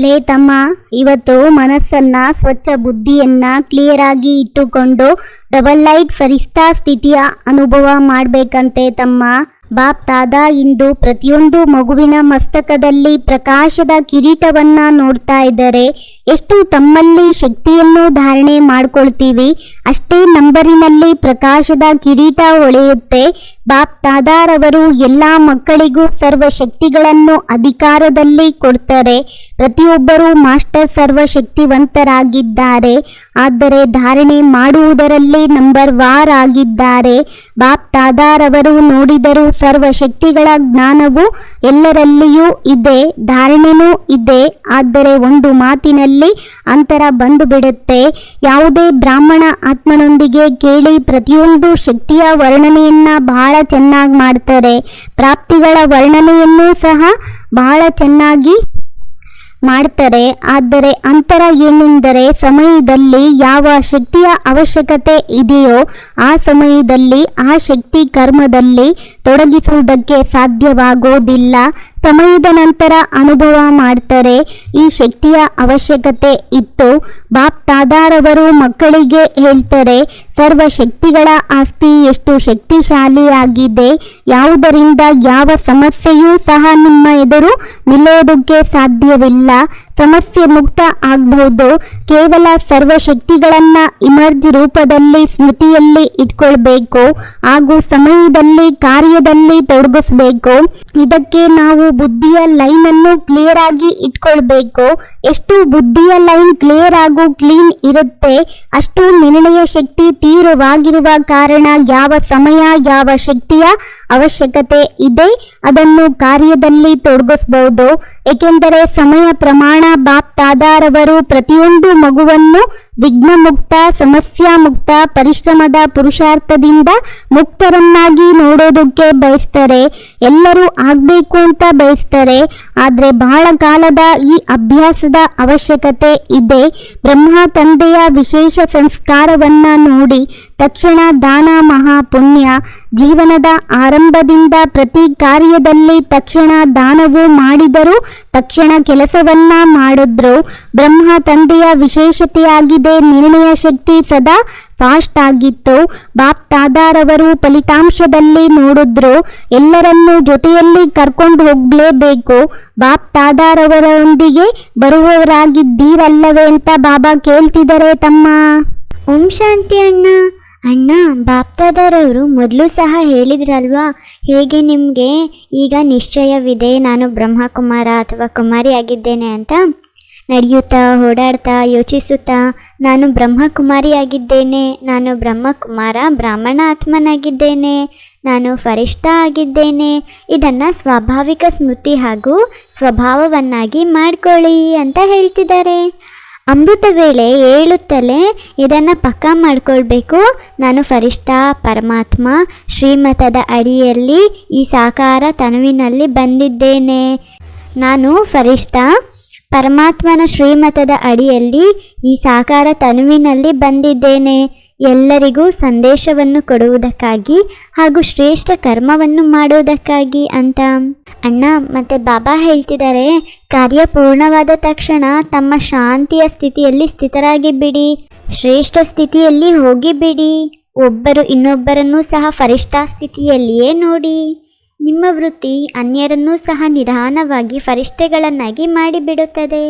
ಲೇ ತಮ್ಮ, ಇವತ್ತು ಮನಸ್ಸನ್ನ, ಸ್ವಚ್ಛ ಬುದ್ಧಿಯನ್ನ ಕ್ಲಿಯರ್ ಆಗಿ ಇಟ್ಟುಕೊಂಡು ಡಬಲ್ ಲೈಟ್ ಫರಿಸ್ತಾ ಸ್ಥಿತಿಯ ಅನುಭವ ಮಾಡಬೇಕಂತೆ ತಮ್ಮ. ಬಾಪ್ ತಾದ ಇಂದು ಪ್ರತಿಯೊಂದು ಮಗುವಿನ ಮಸ್ತಕದಲ್ಲಿ ಪ್ರಕಾಶದ ಕಿರೀಟವನ್ನ ನೋಡ್ತಾ ಇದ್ದಾರೆ. ಎಷ್ಟು ತಮ್ಮಲ್ಲಿ ಶಕ್ತಿಯನ್ನು ಧಾರಣೆ ಮಾಡ್ಕೊಳ್ತೀವಿ, ಅಷ್ಟೇ ನಂಬರಿನಲ್ಲಿ ಪ್ರಕಾಶದ ಕಿರೀಟ ಹೊಳೆಯುತ್ತೆ. ಬಾಪ್ ತಾದಾರವರು ಎಲ್ಲ ಮಕ್ಕಳಿಗೂ ಸರ್ವ ಶಕ್ತಿಗಳನ್ನು ಅಧಿಕಾರದಲ್ಲಿ ಕೊಡ್ತಾರೆ. ಪ್ರತಿಯೊಬ್ಬರೂ ಮಾಸ್ಟರ್ ಸರ್ವ ಶಕ್ತಿವಂತರಾಗಿದ್ದಾರೆ ಆದರೆ ಧಾರಣೆ ಮಾಡುವುದರಲ್ಲಿ ನಂಬರ್ ವಾರ್ ಆಗಿದ್ದಾರೆ. ಬಾಪ್ ತಾದಾರವರು ನೋಡಿದರು ಸರ್ವ ಶಕ್ತಿಗಳ ಜ್ಞಾನವು ಎಲ್ಲರಲ್ಲಿಯೂ ಇದೆ, ಧಾರಣೆನೂ ಇದೆ. ಆದರೆ ಒಂದು ಮಾತಿನಲ್ಲಿ ಅಂತರ ಬಂದು ಬಿಡುತ್ತೆ ಯಾವುದೇ ಬ್ರಾಹ್ಮಣ ಆತ್ಮನೊಂದಿಗೆ ಕೇಳಿ ಪ್ರತಿಯೊಂದು ಶಕ್ತಿಯ ವರ್ಣನೆಯನ್ನ ಬಹಳ ಚೆನ್ನಾಗಿ ಮಾಡ್ತಾರೆ. ಪ್ರಾಪ್ತಿಗಳ ವರ್ಣನೆಯನ್ನೂ ಸಹ ಬಹಳ ಚೆನ್ನಾಗಿ ಮಾಡ್ತಾರೆ. ಆದರೆ ಅಂತರ ಏನೆಂದರೆ ಸಮಯದಲ್ಲಿ ಯಾವ ಶಕ್ತಿಯ ಅವಶ್ಯಕತೆ ಇದೆಯೋ ಆ ಸಮಯದಲ್ಲಿ ಆ ಶಕ್ತಿ ಕರ್ಮದಲ್ಲಿ ತೊಡಗಿಸುವುದಕ್ಕೆ ಸಾಧ್ಯವಾಗೋದಿಲ್ಲ. ಸಮಯದ ನಂತರ ಅನುಭವ ಮಾಡ್ತಾರೆ, ಈ ಶಕ್ತಿಯ ಅವಶ್ಯಕತೆ ಇತ್ತು. ಬಾಪ್ ತಾದಾರವರು ಮಕ್ಕಳಿಗೆ ಹೇಳ್ತಾರೆ, ಸರ್ವ ಶಕ್ತಿಗಳ ಆಸ್ತಿ ಎಷ್ಟು ಶಕ್ತಿಶಾಲಿಯಾಗಿದೆ, ಯಾವುದರಿಂದ ಯಾವ ಸಮಸ್ಯೆಯೂ ಸಹ ನಿಮ್ಮ ಎದುರು ನಿಲ್ಲೋದಕ್ಕೆ ಸಾಧ್ಯವಿಲ್ಲ. ಸಮಸ್ಯೆ ಮುಕ್ತ ಆಗಬಹುದು ಕೇವಲ ಸರ್ವಶಕ್ತಿಗಳನ್ನ ಇಮರ್ಜ್ ರೂಪದಲ್ಲಿ ಸ್ಮೃತಿಯಲ್ಲಿ ಇಟ್ಕೊಳ್ಬೇಕು. ಹಾಗೂ ಸಮಯದಲ್ಲಿ, ಕಾರ್ಯದಲ್ಲಿ ತೊಡಗಿಸ್ಬೇಕು. ಇದಕ್ಕೆ ನಾವು ಬುದ್ಧಿಯ ಲೈನ್ ಅನ್ನು ಕ್ಲಿಯರ್ ಆಗಿ ಇಟ್ಕೊಳ್ಬೇಕು. ಎಷ್ಟು ಬುದ್ಧಿಯ ಲೈನ್ ಕ್ಲಿಯರ್ ಹಾಗೂ ಕ್ಲೀನ್ ಇರುತ್ತೆ, ಅಷ್ಟು ನಿರ್ಣಯ ಶಕ್ತಿ ತೀವ್ರವಾಗಿರುವ ಕಾರಣ ಯಾವ ಸಮಯ, ಯಾವ ಶಕ್ತಿಯ ಅವಶ್ಯಕತೆ ಇದೆ, ಅದನ್ನು ಕಾರ್ಯದಲ್ಲಿ ತೊಡಗಿಸಬಹುದು ಏಕೆಂದರೆ ಸಮಯ ಪ್ರಮಾಣ ಬಾಪ್ ತಾದಾರವರು ಪ್ರತಿಯೊಂದು ಮಗುವನ್ನು ವಿಘ್ನ ಮುಕ್ತ ಸಮಸ್ಯಾ ಮುಕ್ತ ಪರಿಶ್ರಮದ ಪುರುಷಾರ್ಥದಿಂದ ಮುಕ್ತರನ್ನಾಗಿ ನೋಡೋದಕ್ಕೆ ಬಯಸ್ತಾರೆ. ಎಲ್ಲರೂ ಆಗ್ಬೇಕು ಅಂತ ಬಯಸ್ತಾರೆ. ಆದರೆ ಬಹಳ ಕಾಲದ ಈ ಅಭ್ಯಾಸದ ಅವಶ್ಯಕತೆ ಇದೆ. ಬ್ರಹ್ಮ ತಂದೆಯ ವಿಶೇಷ ಸಂಸ್ಕಾರವನ್ನ ನೋಡಿ ತಕ್ಷಣ ದಾನ ಮಹಾ ಪುಣ್ಯ. ಜೀವನದ ಆರಂಭದಿಂದ ಪ್ರತಿ ಕಾರ್ಯದಲ್ಲಿ ತಕ್ಷಣ ದಾನವು ಮಾಡಿದರು ತಕ್ಷಣ ಕೆಲಸವನ್ನ ಮಾಡಿದ್ರು. ಬ್ರಹ್ಮ ತಂದೆಯ ವಿಶೇಷತೆಯಾಗಿದೆ. ನಿರ್ಣಯ ಶಕ್ತಿ ಸದಾ ಫಾಸ್ಟ್ ಆಗಿತ್ತು ಬಾಪ್ ತಾದಾರವರು ಫಲಿತಾಂಶದಲ್ಲಿ ನೋಡಿದ್ರು, ಎಲ್ಲರನ್ನೂ ಜೊತೆಯಲ್ಲಿ ಕರ್ಕೊಂಡು ಹೋಗ್ಲೇಬೇಕು. ಬಾಪ್ ತಾದಾರವರೊಂದಿಗೆ ಬರುವವರಾಗಿದ್ದೀರಲ್ಲವೇ ಅಂತ ಬಾಬಾ ಕೇಳ್ತಿದ್ದಾರೆ ತಮ್ಮ. ಓಂ ಶಾಂತಿ ಅಣ್ಣ. ಅಣ್ಣ ಬಾಪ್ತಾದರವರು ಮೊದಲು ಸಹ ಹೇಳಿದ್ರಲ್ವಾ? ಹೇಗೆ ನಿಮಗೆ? ಈಗ ನಿಶ್ಚಯವಿದೆ, ನಾನು ಬ್ರಹ್ಮಕುಮಾರ ಅಥವಾ ಕುಮಾರಿ ಆಗಿದ್ದೇನೆ ಅಂತ. ನಡೆಯುತ್ತಾ, ಓಡಾಡ್ತಾ, ಯೋಚಿಸುತ್ತಾ, ನಾನು ಬ್ರಹ್ಮಕುಮಾರಿ ಆಗಿದ್ದೇನೆ ನಾನು ಬ್ರಹ್ಮಕುಮಾರ ಬ್ರಾಹ್ಮಣ ಆತ್ಮನಾಗಿದ್ದೇನೆ ನಾನು ಫರಿಷ್ಠ ಆಗಿದ್ದೇನೆ, ಇದನ್ನು ಸ್ವಾಭಾವಿಕ ಸ್ಮೃತಿ ಹಾಗೂ ಸ್ವಭಾವವನ್ನಾಗಿ ಮಾಡ್ಕೊಳ್ಳಿ ಅಂತ ಹೇಳ್ತಿದ್ದಾರೆ. ಅಮೃತ ವೇಳೆ ಹೇಳುತ್ತಲೇ ಇದನ್ನು ಪಕ್ಕ ಮಾಡಿಕೊಳ್ಬೇಕು. ನಾನು ಫರಿಷ್ಠ, ಪರಮಾತ್ಮ, ಶ್ರೀಮತದ ಅಡಿಯಲ್ಲಿ ಈ ಸಾಕಾರ ತನುವಿನಲ್ಲಿ ಬಂದಿದ್ದೇನೆ. ನಾನು ಫರಿಷ್ಠ ಪರಮಾತ್ಮನ ಶ್ರೀಮತದ ಅಡಿಯಲ್ಲಿ ಈ ಸಾಕಾರ ತನುವಿನಲ್ಲಿ ಬಂದಿದ್ದೇನೆ. ಎಲ್ಲರಿಗೂ ಸಂದೇಶವನ್ನು ಕೊಡುವುದಕ್ಕಾಗಿ ಹಾಗೂ ಶ್ರೇಷ್ಠ ಕರ್ಮವನ್ನು ಮಾಡುವುದಕ್ಕಾಗಿ ಅಂತ. ಅಣ್ಣ, ಮತ್ತೆ ಬಾಬಾ ಹೇಳ್ತಿದ್ದಾರೆ, ಕಾರ್ಯ ಪೂರ್ಣವಾದ ತಕ್ಷಣ ತಮ್ಮ ಶಾಂತಿಯ ಸ್ಥಿತಿಯಲ್ಲಿ ಸ್ಥಿತರಾಗಿ ಬಿಡಿ. ಶ್ರೇಷ್ಠ ಸ್ಥಿತಿಯಲ್ಲಿ ಹೋಗಿಬಿಡಿ ಒಬ್ಬರು ಇನ್ನೊಬ್ಬರನ್ನು ಸಹ ಫರಿಷ್ಠಾ ಸ್ಥಿತಿಯಲ್ಲಿಯೇ ನೋಡಿ. ನಿಮ್ಮ ವೃತ್ತಿ ಅನ್ಯರನ್ನೂ ಸಹ ನಿಧಾನವಾಗಿ ಫರಿಷ್ಠೆಗಳನ್ನಾಗಿ ಮಾಡಿಬಿಡುತ್ತದೆ.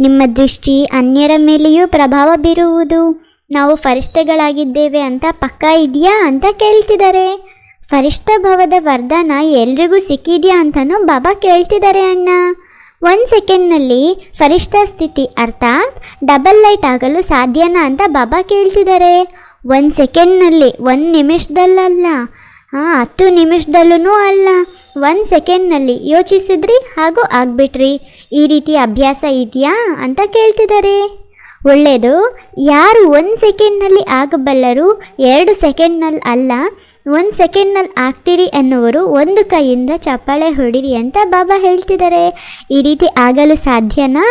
ನಿಮ್ಮ ದೃಷ್ಟಿ ಅನ್ಯರ ಮೇಲೆಯೂ ಪ್ರಭಾವ ಬೀರುವುದು. ನಾವು ಫರಿಷ್ಠೆಗಳಾಗಿದ್ದೇವೆ ಅಂತ ಪಕ್ಕ ಇದೆಯಾ ಅಂತ ಕೇಳ್ತಿದ್ದಾರೆ ಫರಿಷ್ಠ ಭವದ ವರದಾನ ಎಲ್ರಿಗೂ ಸಿಕ್ಕಿದೆಯಾ ಅಂತಲೂ ಬಾಬಾ ಕೇಳ್ತಿದ್ದಾರೆ ಅಣ್ಣ. ಒಂದು ಸೆಕೆಂಡ್ನಲ್ಲಿ ಫರಿಷ್ಠ ಸ್ಥಿತಿ ಅರ್ಥಾತ್ ಡಬಲ್ ಲೈಟ್ ಆಗಲು ಸಾಧ್ಯನಾ ಅಂತ ಬಾಬಾ ಕೇಳ್ತಿದ್ದಾರೆ ಒಂದು ಸೆಕೆಂಡ್ನಲ್ಲಿ ಒಂದು ನಿಮಿಷದಲ್ಲಲ್ಲ. ಹಾಂ, ಹತ್ತು ನಿಮಿಷದಲ್ಲೂ ಅಲ್ಲ. ಒಂದು ಸೆಕೆಂಡ್ನಲ್ಲಿ ಯೋಚಿಸಿದ್ರಿ ಹಾಗೂ ಆಗ್ಬಿಟ್ರಿ. ಈ ರೀತಿ ಅಭ್ಯಾಸ ಇದೆಯಾ ಅಂತ ಕೇಳ್ತಿದ್ದಾರೆ ಒಳ್ಳೆಯದು ಯಾರು ಒಂದು ಸೆಕೆಂಡ್ನಲ್ಲಿ ಆಗಬಲ್ಲರು ಎರಡು ಸೆಕೆಂಡ್ನಲ್ಲಿ ಅಲ್ಲ. ಒಂದು ಸೆಕೆಂಡ್ನಲ್ಲಿ ಆಗ್ತೀರಿ ಅನ್ನುವರು ಒಂದು ಕೈಯಿಂದ ಚಪ್ಪಾಳೆ ಹೊಡಿರಿ ಅಂತ ಬಾಬಾ ಹೇಳ್ತಿದ್ದಾರೆ ಈ ರೀತಿ ಆಗಲು ಸಾಧ್ಯನಾ?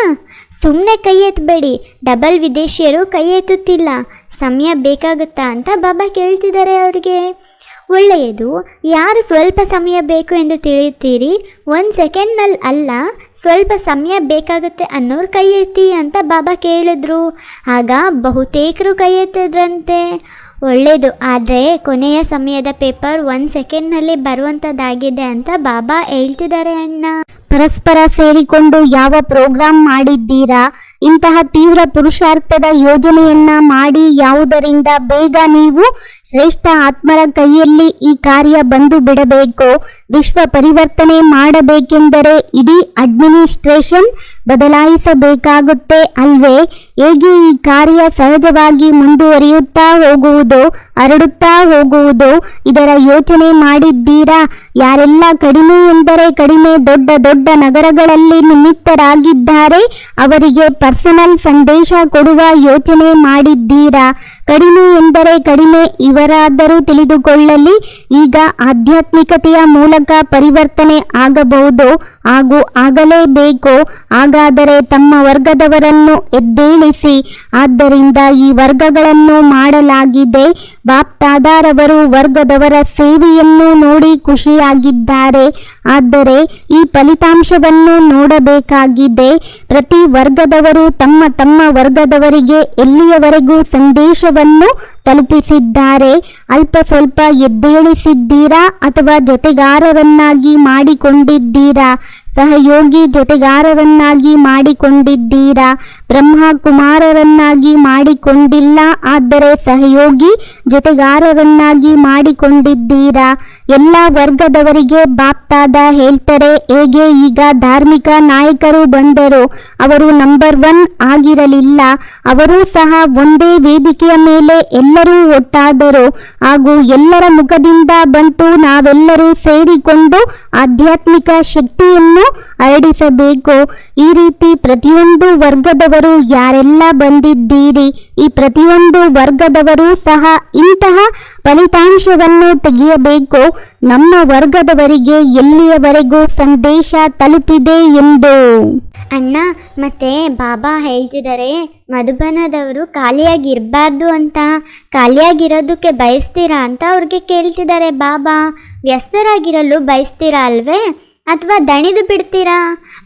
ಸುಮ್ಮನೆ ಕೈ ಎತ್ತಬೇಡಿ ಡಬಲ್ ವಿದೇಶಿಯರು ಕೈ ಎತ್ತುತ್ತಿಲ್ಲ ಸಮಯ ಬೇಕಾಗುತ್ತಾ ಅಂತ ಬಾಬಾ ಕೇಳ್ತಿದ್ದಾರೆ ಅವ್ರಿಗೆ. ಒಳ್ಳೆಯದು. ಯಾರು ಸ್ವಲ್ಪ ಸಮಯ ಬೇಕು ಎಂದು ತಿಳಿಯುತ್ತೀರಿ? ಒಂದು ಸೆಕೆಂಡ್ನಲ್ಲಿ ಅಲ್ಲ, ಸ್ವಲ್ಪ ಸಮಯ ಬೇಕಾಗುತ್ತೆ ಅನ್ನೋರು ಕೈ ಎತ್ತಿ ಅಂತ ಬಾಬಾ ಕೇಳಿದ್ರು. ಆಗ ಬಹುತೇಕರು ಕೈ ಎತ್ತಿದ್ರಂತೆ ಒಳ್ಳೆಯದು ಆದರೆ ಕೊನೆಯ ಸಮಯದ ಪೇಪರ್ ಒಂದು ಸೆಕೆಂಡ್ನಲ್ಲಿ ಬರುವಂಥದ್ದಾಗಿದೆ ಅಂತ ಬಾಬಾ ಹೇಳ್ತಿದ್ದಾರೆ ಅಣ್ಣ. ಪರಸ್ಪರ ಸೇರಿಕೊಂಡು ಯಾವ ಪ್ರೋಗ್ರಾಂ ಮಾಡಿದ್ದೀರಾ? ಇಂತಹ ತೀವ್ರ ಪುರುಷಾರ್ಥದ ಯೋಜನೆಯನ್ನ ಮಾಡಿ ಯಾವುದರಿಂದ ಬೇಗ ನೀವು ಶ್ರೇಷ್ಠ ಆತ್ಮರ ಕೈಯಲ್ಲಿ ಈ ಕಾರ್ಯ ಬಂದು ಬಿಡಬೇಕು? ವಿಶ್ವ ಪರಿವರ್ತನೆ ಮಾಡಬೇಕೆಂದರೆ ಇಡೀ ಅಡ್ಮಿನಿಸ್ಟ್ರೇಷನ್ ಬದಲಾಯಿಸಬೇಕಾಗುತ್ತೆ ಅಲ್ವೇ? ಹೇಗೆ ಈ ಕಾರ್ಯ ಸಹಜವಾಗಿ ಮುಂದುವರಿಯುತ್ತಾ ಹೋಗುವುದು, ಹರಡುತ್ತಾ ಹೋಗುವುದು? ಇದರ ಯೋಚನೆ ಮಾಡಿದ್ದೀರಾ? ಯಾರೆಲ್ಲ ಕಡಿಮೆ ಎಂದರೆ ಕಡಿಮೆ, ದೊಡ್ಡ ದೊಡ್ಡ ನಗರಗಳಲ್ಲಿ ನಿಮಿತ್ತರಾಗಿದ್ದಾರೆ. ಅವರಿಗೆ ಪರ್ಸನಲ್ ಸಂದೇಶ ಕೊಡುವ ಯೋಚನೆ ಮಾಡಿದ್ದೀರಾ? ಕಡಿಮೆ ಎಂದರೆ ಕಡಿಮೆ, ಇವರಾದರೂ ತಿಳಿದುಕೊಳ್ಳಲಿ. ಈಗ ಆಧ್ಯಾತ್ಮಿಕತೆಯ ಮೂಲಕ ಪರಿವರ್ತನೆ ಆಗಬಹುದು ಹಾಗೂ ಆಗಲೇಬೇಕು. ಹಾಗಾದರೆ ತಮ್ಮ ವರ್ಗದವರನ್ನು ಎದ್ದೇಳಿಸಿ. ಆದ್ದರಿಂದ ಈ ವರ್ಗಗಳನ್ನು ಮಾಡಲಾಗಿದೆ. ಬಾಪ್ತಾದಾರವರು ವರ್ಗದವರ ಸೇವೆಯನ್ನು ನೋಡಿ ಖುಷಿಯಾಗಿದ್ದಾರೆ. ಆದರೆ ಈ ಫಲಿತಾಂಶವನ್ನು ನೋಡಬೇಕಾಗಿದೆ. ಪ್ರತಿ ವರ್ಗದವರು ತಮ್ಮ ತಮ್ಮ ವರ್ಗದವರಿಗೆ ಎಲ್ಲಿಯವರೆಗೂ ಸಂದೇಶವನ್ನು ತಲುಪಿಸಿದ್ದಾರೆ? ಅಲ್ಪ ಸ್ವಲ್ಪ ಎದ್ದೇಳಿಸಿದ್ದೀರಾ ಅಥವಾ ಜೊತೆಗಾರರನ್ನಾಗಿ ಮಾಡಿಕೊಂಡಿದ್ದೀರಾ? ಸಹಯೋಗಿ ಜೊತೆಗಾರರನ್ನಾಗಿ ಮಾಡಿಕೊಂಡಿದ್ದೀರಾ? ಬ್ರಹ್ಮ ಕುಮಾರರನ್ನಾಗಿ ಮಾಡಿಕೊಂಡಿಲ್ಲ, ಆದರೆ ಸಹಯೋಗಿ ಜೊತೆಗಾರರನ್ನಾಗಿ ಮಾಡಿಕೊಂಡಿದ್ದೀರಾ? ಎಲ್ಲ ವರ್ಗದವರಿಗೆ ಬಾಪ್ತಾದ ಹೇಳ್ತಾರೆ, ಹೇಗೆ ಈಗ ಧಾರ್ಮಿಕ ನಾಯಕರು ಬಂದರು? ಅವರು ನಂಬರ್ ಒನ್ ಆಗಿರಲಿಲ್ಲ. ಅವರೂ ಸಹ ಒಂದೇ ವೇದಿಕೆಯ ಮೇಲೆ ಎಲ್ಲರೂ ಒಟ್ಟಾದರು. ಹಾಗೂ ಎಲ್ಲರ ಮುಖದಿಂದ ಬಂತು, ನಾವೆಲ್ಲರೂ ಸೇರಿಕೊಂಡು ಆಧ್ಯಾತ್ಮಿಕ ಶಕ್ತಿಯನ್ನು ಹರಡಿಸಬೇಕು ಈ ರೀತಿ ಪ್ರತಿಯೊಂದು ವರ್ಗದವರು ಯಾರೆಲ್ಲ ಬಂದಿದ್ದೀರಿ, ಈ ಪ್ರತಿಯೊಂದು ವರ್ಗದವರು ಸಹ ಇಂತಹ ಫಲಿತಾಂಶವನ್ನು ತೆಗೆಯಬೇಕು. ನಮ್ಮ ವರ್ಗದವರಿಗೆ ಎಲ್ಲಿಯವರೆಗೂ ಸಂದೇಶ ತಲುಪಿದೆ ಎಂದು. ಅಣ್ಣ, ಮತ್ತೆ ಬಾಬಾ ಹೇಳ್ತಿದ್ದಾರೆ, ಮಧುಬನದವರು ಖಾಲಿಯಾಗಿರಬಾರ್ದು ಅಂತ. ಖಾಲಿಯಾಗಿರೋದಕ್ಕೆ ಬಯಸ್ತೀರಾ ಅಂತ ಅವ್ರಿಗೆ ಕೇಳ್ತಿದ್ದಾರೆ ಬಾಬಾ. ವ್ಯಸ್ತರಾಗಿರಲು ಬಯಸ್ತೀರಾ ಅಲ್ವೇ? ಅಥವಾ ದಣಿದು ಬಿಡ್ತೀರಾ?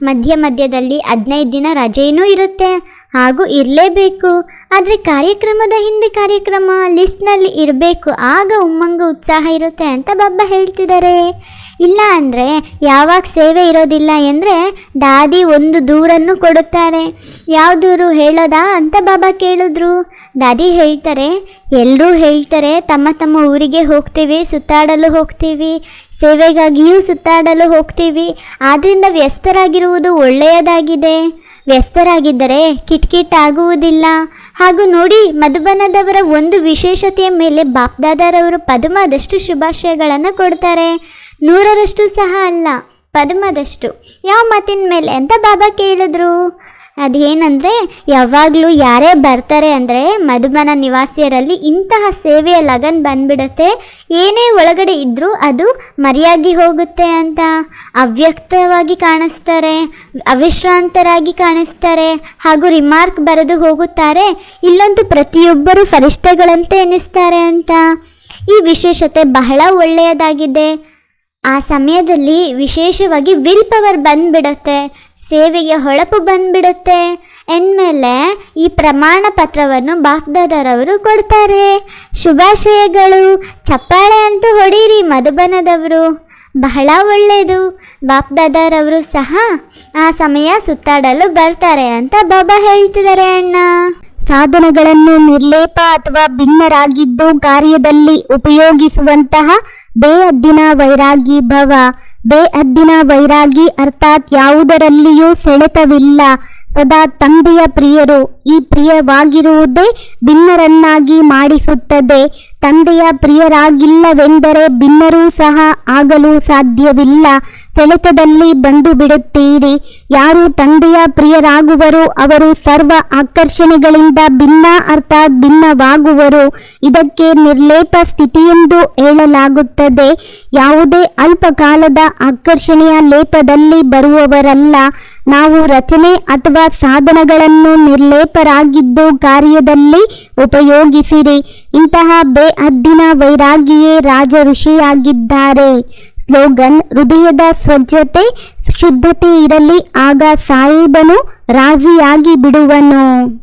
ಮಧ್ಯ ಮಧ್ಯದಲ್ಲಿ ಹದಿನೈದು ದಿನ ರಜೆಯೂ ಇರುತ್ತೆ. ಹಾಗೂ ಇರಲೇಬೇಕು. ಆದರೆ ಕಾರ್ಯಕ್ರಮದ ಹಿಂದೆ ಕಾರ್ಯಕ್ರಮ ಲಿಸ್ಟ್ನಲ್ಲಿ ಇರಬೇಕು. ಆಗ ಉಮ್ಮಂಗ ಉತ್ಸಾಹ ಇರುತ್ತೆ ಅಂತ ಬಾಬಾ ಹೇಳ್ತಿದ್ದಾರೆ ಇಲ್ಲ ಅಂದರೆ ಯಾವಾಗ ಸೇವೆ ಇರೋದಿಲ್ಲ ಎಂದರೆ ದಾದಿ ಒಂದು ದೂರನ್ನು ಕೊಡುತ್ತಾರೆ. ಯಾವ ದೂರು ಹೇಳೋದಾ ಅಂತ ಬಾಬಾ ಕೇಳಿದ್ರು. ದಾದಿ ಹೇಳ್ತಾರೆ ಎಲ್ಲರೂ ಹೇಳ್ತಾರೆ, ತಮ್ಮ ತಮ್ಮ ಊರಿಗೆ ಹೋಗ್ತೀವಿ, ಸುತ್ತಾಡಲು ಹೋಗ್ತೀವಿ, ಸೇವೆಗಾಗಿಯೂ ಸುತ್ತಾಡಲು ಹೋಗ್ತೀವಿ. ಆದ್ದರಿಂದ ವ್ಯಸ್ತರಾಗಿರುವುದು ಒಳ್ಳೆಯದಾಗಿದೆ. ವ್ಯಸ್ತರಾಗಿದ್ದರೆ ಕಿಟ್ಕಿಟ್ ಆಗುವುದಿಲ್ಲ ಹಾಗೂ ನೋಡಿ, ಮಧುಬನದವರ ಒಂದು ವಿಶೇಷತೆಯ ಮೇಲೆ ಬಾಪ್ದಾದಾರವರು ಪದ್ಮದಷ್ಟು ಶುಭಾಶಯಗಳನ್ನು ಕೊಡ್ತಾರೆ. ನೂರರಷ್ಟು ಸಹ ಅಲ್ಲ, ಪದ್ಮದಷ್ಟು. ಯಾವ ಮಾತಿನ ಮೇಲೆ ಅಂತ ಬಾಬಾ ಕೇಳಿದ್ರು. ಅದೇನಂದರೆ, ಯಾವಾಗಲೂ ಯಾರೇ ಬರ್ತಾರೆ ಅಂದರೆ ಮಧುಮನ ನಿವಾಸಿಯರಲ್ಲಿ ಇಂತಹ ಸೇವೆಯ ಲಗನ್ ಬಂದ್ಬಿಡುತ್ತೆ. ಏನೇ ಒಳಗಡೆ ಇದ್ದರೂ ಅದು ಮರೆಯಾಗಿ ಹೋಗುತ್ತೆ ಅಂತ. ಅವ್ಯಕ್ತವಾಗಿ ಕಾಣಿಸ್ತಾರೆ, ಅವಿಶ್ರಾಂತರಾಗಿ ಕಾಣಿಸ್ತಾರೆ, ಹಾಗೂ ರಿಮಾರ್ಕ್ ಬರೆದು ಹೋಗುತ್ತಾರೆ ಇಲ್ಲಂತೂ ಪ್ರತಿಯೊಬ್ಬರು ಫರಿಷ್ಠೆಗಳಂತೆ ಎನಿಸ್ತಾರೆ ಅಂತ. ಈ ವಿಶೇಷತೆ ಬಹಳ ಒಳ್ಳೆಯದಾಗಿದೆ. ಆ ಸಮಯದಲ್ಲಿ ವಿಶೇಷವಾಗಿ ವಿಲ್ ಪವರ್ ಬಂದ್ಬಿಡುತ್ತೆ, ಸೇವೆಯ ಹೊಳಪು ಬಂದ್ಬಿಡುತ್ತೆ. ಎಂದಮೇಲೆ ಈ ಪ್ರಮಾಣ ಪತ್ರವನ್ನು ಬಾಪ್ದಾದರವರು ಕೊಡ್ತಾರೆ. ಶುಭಾಶಯಗಳು. ಚಪ್ಪಾಳೆ ಅಂತೂ ಹೊಡೀರಿ ಮಧುಬನದವರು. ಬಹಳ ಒಳ್ಳೆಯದು ಬಾಪ್ದಾದಾರವರು ಸಹ ಆ ಸಮಯ ಸುತ್ತಾಡಲು ಬರ್ತಾರೆ ಅಂತ ಬಾಬಾ ಹೇಳ್ತಿದ್ದಾರೆ ಅಣ್ಣ. ಸಾಧನಗಳನ್ನು ನಿರ್ಲೇಪ ಅಥವಾ ಭಿನ್ನರಾಗಿದ್ದು ಕಾರ್ಯದಲ್ಲಿ ಉಪಯೋಗಿಸುವಂತಹ ಬೇಅದ್ದಿನ ವೈರಾಗಿ ಭವ. ಬೇಅದ್ದಿನ ವೈರಾಗಿ ಅರ್ಥಾತ್ ಯಾವುದರಲ್ಲಿಯೂ ಸೆಳೆತವಿಲ್ಲ. ಸದಾ ತಂದೆಯ ಪ್ರಿಯರು ಈ ಪ್ರಿಯವಾಗಿರುವುದೇ ಭಿನ್ನರನ್ನಾಗಿ ಮಾಡಿಸುತ್ತದೆ. ತಂದೆಯ ಪ್ರಿಯರಾಗಿಲ್ಲವೆಂದರೆ ಭಿನ್ನರೂ ಸಹ ಆಗಲು ಸಾಧ್ಯವಿಲ್ಲ. ಸೆಳೆತದಲ್ಲಿ ಬಂದು ಬಿಡುತ್ತೀರಿ. ಯಾರು ತಂದೆಯ ಪ್ರಿಯರಾಗುವರು ಅವರು ಸರ್ವ ಆಕರ್ಷಣೆಗಳಿಂದ ಭಿನ್ನ ಅರ್ಥಾತ್ ಭಿನ್ನವಾಗುವರು. ಇದಕ್ಕೆ ನಿರ್ಲೇಪ ಸ್ಥಿತಿಯೆಂದು ಹೇಳಲಾಗುತ್ತದೆ. ಯಾವುದೇ ಅಲ್ಪ ಕಾಲದ ಆಕರ್ಷಣೆಯ ಲೇಪದಲ್ಲಿ ಬರುವವರಲ್ಲ. ನಾವು ರಚನೆ ಅಥವಾ ಸಾಧನಗಳನ್ನು ನಿರ್ಲೇಪರಾಗಿದ್ದು ಕಾರ್ಯದಲ್ಲಿ ಉಪಯೋಗಿಸಿರಿ. ಇಂತಹ ಬೇಹದ್ದಿನ ವೈರಾಗಿಯೇ ರಾಜ ಋಷಿಯಾಗಿದ್ದಾರೆ. ಸ್ಲೋಗನ್, ಹೃದಯದ ಸ್ವಚ್ಛತೆ, ಶುದ್ಧತೆ ಇರಲಿ. ಆಗ ಸಾಹೇಬನು ರಾಜಿಯಾಗಿ ಬಿಡುವನು